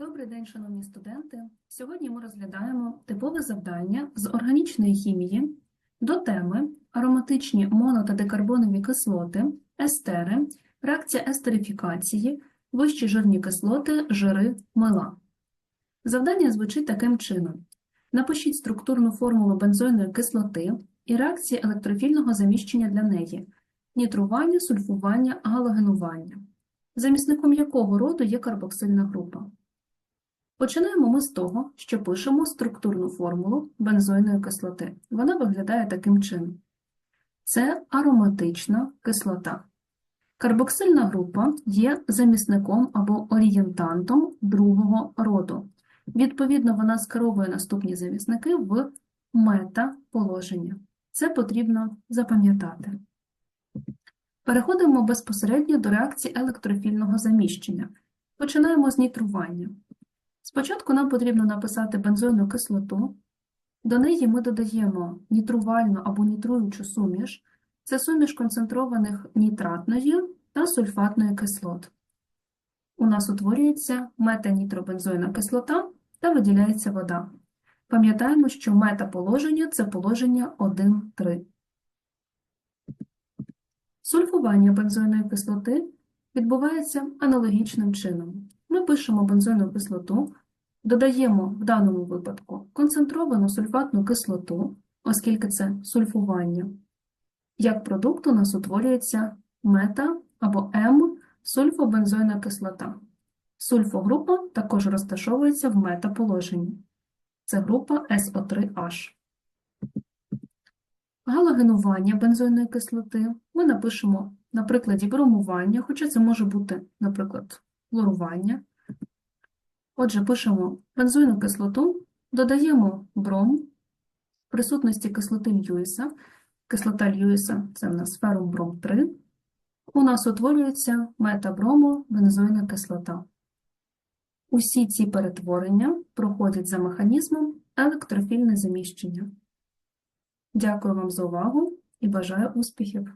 Добрий день, шановні студенти. Сьогодні ми розглядаємо типове завдання з органічної хімії до теми ароматичні моно- та декарбонові кислоти, естери, реакція естерифікації, вищі жирні кислоти, жири, мила. Завдання звучить таким чином. Напишіть структурну формулу бензойної кислоти і реакції електрофільного заміщення для неї, нітрування, сульфування, галогенування, замісником якого роду є карбоксильна група. Починаємо ми з того, що пишемо структурну формулу бензойної кислоти. Вона виглядає таким чином. Це ароматична кислота. Карбоксильна група є замісником або орієнтантом другого роду. Відповідно, вона скеровує наступні замісники в мета-положення. Це потрібно запам'ятати. Переходимо безпосередньо до реакції електрофільного заміщення. Починаємо з нітрування. Спочатку нам потрібно написати бензойну кислоту. До неї ми додаємо нітрувальну або нітруючу суміш. Це суміш концентрованих нітратної та сульфатної кислот. У нас утворюється метанітробензойна кислота та виділяється вода. Пам'ятаємо, що метаположення – це положення 1,3. Сульфування бензойної кислоти відбувається аналогічним чином. Ми пишемо бензойну кислоту, додаємо в даному випадку концентровану сульфатну кислоту, оскільки це сульфування. Як продукт у нас утворюється мета або М-сульфобензойна кислота. Сульфогрупа також розташовується в метаположенні. Це група СО3H. Галогенування бензойної кислоти ми напишемо на прикладі бромування, хоча це може бути, наприклад, хлорування. Отже, пишемо бензойну кислоту, додаємо бром в присутності кислоти Льюіса. Кислота Льюіса – це в нас ферум бром 3. У нас утворюється метабромо-бензойна кислота. Усі ці перетворення проходять за механізмом електрофільне заміщення. Дякую вам за увагу і бажаю успіхів!